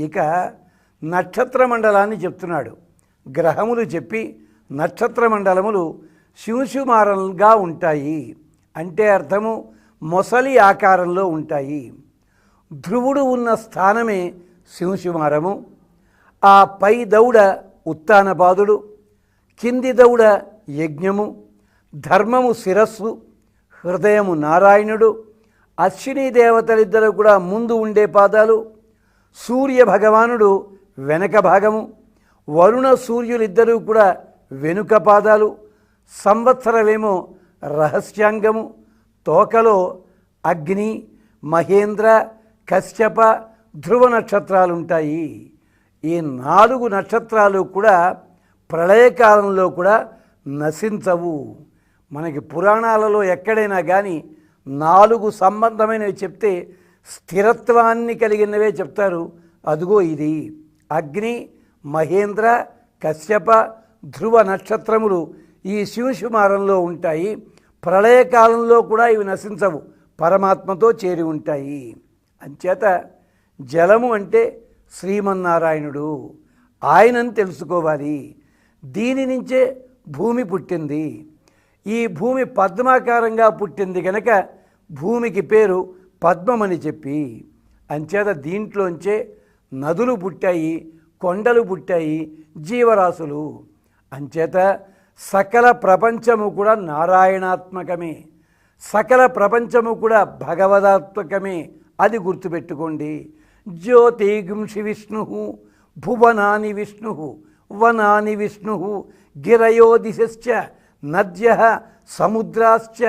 ఇక నక్షత్ర మండలాన్ని చెప్తున్నాడు. గ్రహములు చెప్పి నక్షత్ర మండలములు శివశుమారంగా ఉంటాయి. అంటే అర్థము మొసలి ఆకారంలో ఉంటాయి. ధ్రువుడు ఉన్న స్థానమే శివశుమారము ఆ పై దౌడ ఉత్తానపాదుడు. కింది దౌడ యజ్ఞము. ధర్మము శిరస్సు. హృదయము నారాయణుడు. అశ్విని దేవతలిద్దరు కూడా ముందు ఉండే పాదాలు. సూర్య భగవానుడు వెనక భాగము. వరుణ సూర్యులిద్దరూ కూడా వెనుక పాదాలు. సంవత్సరమేమో రహస్యాంగము. తోకలో అగ్ని మహేంద్ర కశ్యప ధ్రువ నక్షత్రాలుంటాయి. ఈ నాలుగు నక్షత్రాలు కూడా ప్రళయకాలంలో కూడా నశించవు. మనకి పురాణాలలో ఎక్కడైనా కానీ నాలుగు సంబంధమైనవి చెప్తే స్థిరత్వాన్ని కలిగినవే చెప్తారు. అదుగో ఇది. అగ్ని మహేంద్ర కశ్యప ధ్రువ నక్షత్రములు ఈ శివశుమారంలో ఉంటాయి. ప్రళయకాలంలో కూడా ఇవి నశించవు. పరమాత్మతో చేరి ఉంటాయి. అంచేత జలము అంటే శ్రీమన్నారాయణుడు. ఆయనని తెలుసుకోవాలి. దీని నుంచే భూమి పుట్టింది. ఈ భూమి పద్మాకారంగా పుట్టింది కనుక భూమికి పేరు పద్మమని చెప్పి అంచేత దీంట్లోంచే నదులు పుట్టాయి కొండలు పుట్టాయి జీవరాశులు. అంచేత సకల ప్రపంచము కూడా నారాయణాత్మకమే. సకల ప్రపంచము కూడా భగవదాత్మకమే అది గుర్తుపెట్టుకోండి. జ్యోతిగుంషి విష్ణు భువనాని విష్ణు వనాని విష్ణు గిరయో దిశశ్చ నద్య సముద్రాశ్చ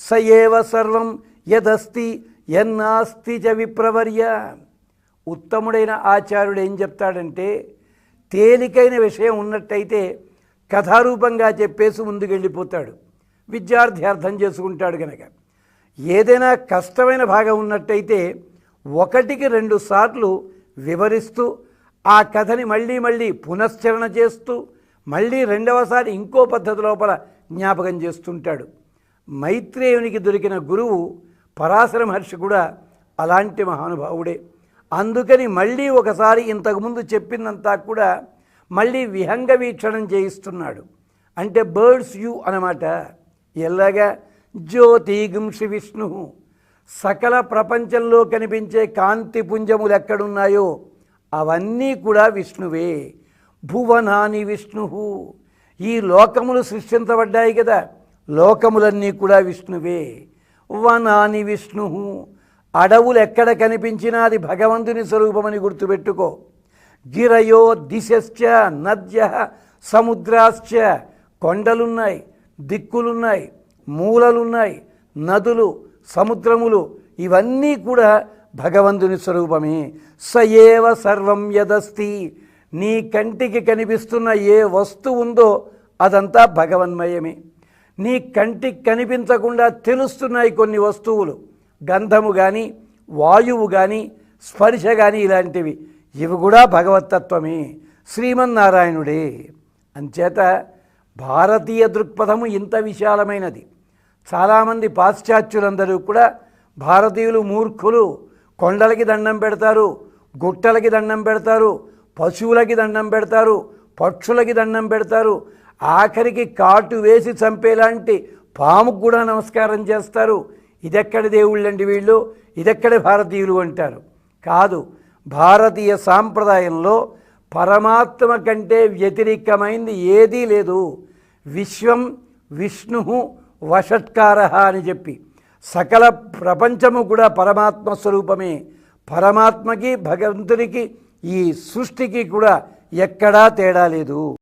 సయేవ సర్వం యదస్తి ఎన్నాస్తి చ విప్రవర్య. ఉత్తముడైన ఆచార్యుడు ఏం చెప్తాడంటే తేలికైన విషయం ఉన్నట్టయితే కథారూపంగా చెప్పేసి ముందుకెళ్ళిపోతాడు. విద్యార్థి అర్థం చేసుకుంటాడు కనుక ఏదైనా కష్టమైన భాగం ఉన్నట్టయితే ఒకటికి రెండు సార్లు వివరిస్తూ ఆ కథని మళ్ళీ మళ్ళీ పునశ్చరణ చేస్తూ మళ్ళీ రెండవసారి ఇంకో పద్ధతి లోపల జ్ఞాపకం చేస్తుంటాడు. మైత్రేయునికి దొరికిన గురువు పరాశర మహర్షి కూడా అలాంటి మహానుభావుడే. అందుకని మళ్ళీ ఒకసారి ఇంతకుముందు చెప్పిందంతా కూడా మళ్ళీ విహంగ వీక్షణం చేయిస్తున్నాడు. అంటే బర్డ్స్ యూ అనమాట ఎలాగా? జ్యోతిగుంషి విష్ణు. సకల ప్రపంచంలో కనిపించే కాంతి పుంజములు ఎక్కడున్నాయో అవన్నీ కూడా విష్ణువే. భువనాని విష్ణు. ఈ లోకములు సృష్టించబడ్డాయి కదా. లోకములన్నీ కూడా విష్ణువే. వనాని విష్ణు. అడవులు ఎక్కడ కనిపించినా అది భగవంతుని స్వరూపమని గుర్తుపెట్టుకో. గిరయో దిశశ్చ నద్య సముద్రాశ్చ కొండలున్నాయి దిక్కులున్నాయి మూలలున్నాయి నదులు సముద్రములు ఇవన్నీ కూడా భగవంతుని స్వరూపమే. సయేవ సర్వం యదస్తి. నీ కంటికి కనిపిస్తున్న ఏ వస్తువు ఉందో అదంతా భగవన్మయమే. నీ కంటికి కనిపించకుండా తెలుస్తున్నాయి కొన్ని వస్తువులు. గంధము కానీ వాయువు కానీ స్పర్శ కానీ ఇలాంటివి. ఇవి కూడా భగవతత్వమే. శ్రీమన్నారాయణుడే. అంచేత భారతీయ దృక్పథము ఇంత విశాలమైనది. చాలామంది పాశ్చాత్యులందరూ కూడా భారతీయులు మూర్ఖులు. కొండలకి దండం పెడతారు గుట్టలకి దండం పెడతారు పశువులకి దండం పెడతారు పక్షులకి దండం పెడతారు ఆఖరికి కాటు వేసి చంపేలాంటి పాముకు కూడా నమస్కారం చేస్తారు. ఇదెక్కడ దేవుళ్ళండి వీళ్ళు? ఇదెక్కడ భారతీయులు అంటారు? కాదు భారతీయ సాంప్రదాయంలో పరమాత్మ కంటే వ్యతిరేకమైంది ఏదీ లేదు. విశ్వం విష్ణు వషట్కార అని చెప్పి. సకల ప్రపంచము కూడా పరమాత్మ స్వరూపమే. పరమాత్మకి భగవంతునికి ఈ సృష్టికి కూడా ఎక్కడా తేడా లేదు.